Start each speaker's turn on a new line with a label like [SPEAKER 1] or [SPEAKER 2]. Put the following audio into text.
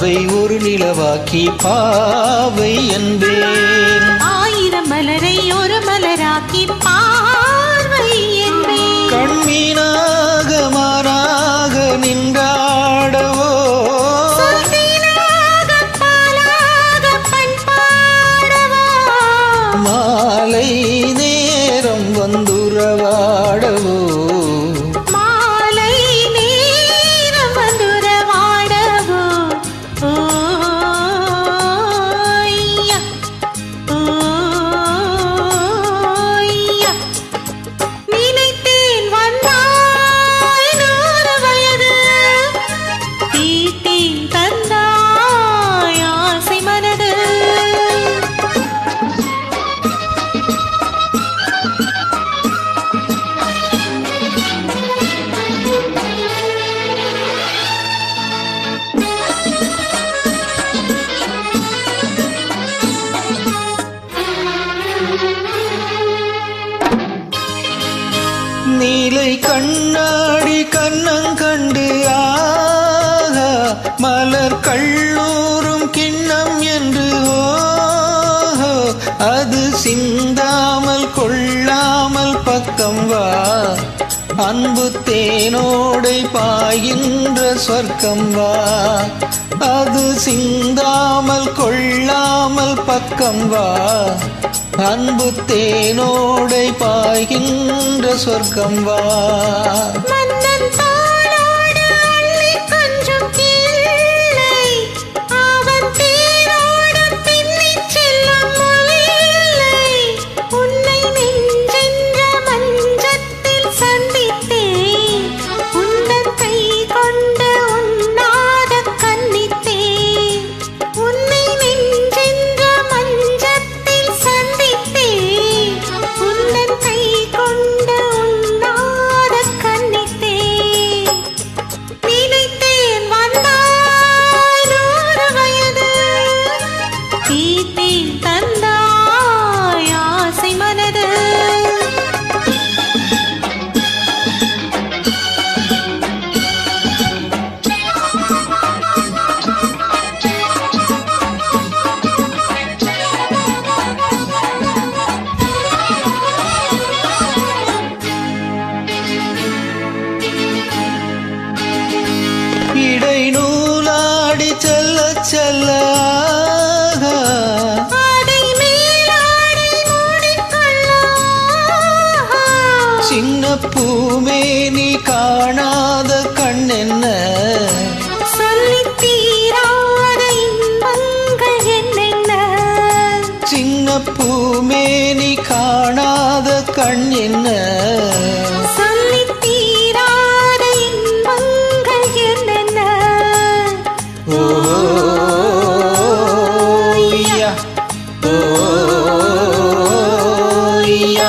[SPEAKER 1] நிலாவை ஒரு நிலவாக்கி பாவை என்பேன்.
[SPEAKER 2] ஆயிரம் மலரை ஒரு மலராக்கி பார்வை என்பேன்.
[SPEAKER 1] கண்மீனாக மாறாக நின்றாடவோ நீலை கண்ணாடி கண்ணங்கண்டு ஆக மலர் அன்பு தேனோடை பாயின்ற சொர்க்கம் வா. அது சிந்தாமல் கொள்ளாமல் பக்கம் வா. அன்பு தேனோடை பாய்கின்ற சொர்க்கம் வா. செல்ல சின்ன பூமே நீ காணாத கண்ணென்ன?
[SPEAKER 2] சொல்லித்
[SPEAKER 1] சின்ன பூமே நீ காணாத கண் என்ன